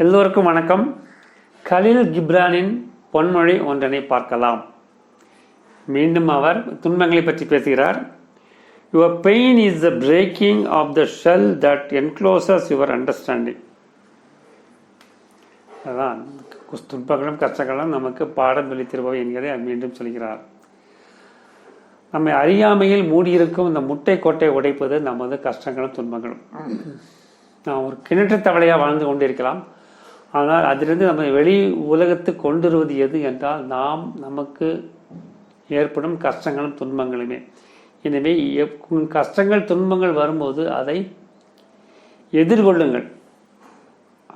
எல்லோருக்கும் வணக்கம். கலில் கிப்ரானின் பொன்மொழி ஒன்றனை பார்க்கலாம். மீண்டும் அவர் துன்பங்களை பற்றி பேசுகிறார். Your pain is the breaking of the shell that encloses your understanding அதான் துன்பங்களும் கஷ்டங்களும் நமக்கு பாடம் சொல்லித் தருபவை என்கிறதை மீண்டும் சொல்கிறார். நம்மை அறியாமையில் மூடியிருக்கும் இந்த முட்டை கோட்டை உடைப்பது நமது கஷ்டங்களும் துன்பங்களும். நான் ஒரு கிணற்று தவளையாக வாழ்ந்து கொண்டிருக்கலாம். ஆனால் அதிலிருந்து நம்ம வெளி உலகத்துக்கு கொண்டு வருவது எது என்றால் நாம் நமக்கு ஏற்படும் கஷ்டங்களும் துன்பங்களுமே. எனவே கஷ்டங்கள் துன்பங்கள் வரும்போது அதை எதிர்கொள்ளுங்கள்.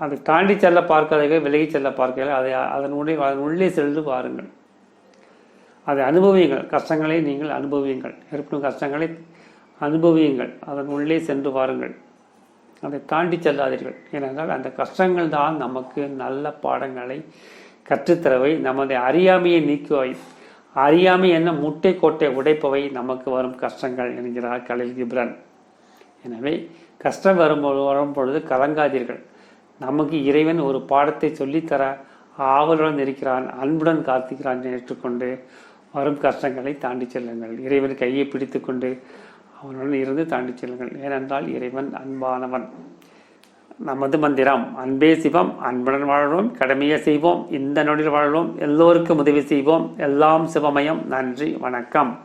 அதை தாண்டி செல்ல பார்க்காதீர்கள் விலகி செல்ல பார்க்காதீர்கள். அதை அதனுடைய அதன் உள்ளே சென்று பாருங்கள் அதை அனுபவியுங்கள். கஷ்டங்களை நீங்கள் அனுபவியுங்கள். ஏற்படும் கஷ்டங்களை அனுபவியுங்கள். அதன் உள்ளே சென்று பாருங்கள் அதை தாண்டி செல்லாதீர்கள். ஏனென்றால் அந்த கஷ்டங்கள் தான் நமக்கு நல்ல பாடங்களை கற்றுத்தரவை நமது அறியாமையை நீக்குவை அறியாமை என்ன? முட்டை கோட்டை உடைப்பவை. நமக்கு வரும் கஷ்டங்கள் என்கிறார் கலில் கிப்ரன். எனவே கஷ்டம் வரும்போது வரும் பொழுது கலங்காதீர்கள். நமக்கு இறைவன் ஒரு பாடத்தை சொல்லித்தர ஆவலுடன் இருக்கிறான் அன்புடன் காத்துக்கிறான் ஏற்றுக்கொண்டு வரும் கஷ்டங்களை தாண்டி செல்லுங்கள். இறைவன் கையை பிடித்துக்கொண்டு அவனுடன் இருந்து தாண்டி செல்லுங்கள். ஏனென்றால் இறைவன் அன்பானவன். நமது மந்திரம் அன்பே சிவம் அன்புடன் வாழ்வோம் கடமையை செய்வோம் இந்த நொடியில் வாழ்வோம் எல்லோருக்கும் உதவி செய்வோம். எல்லாம் சிவமயம். நன்றி வணக்கம்.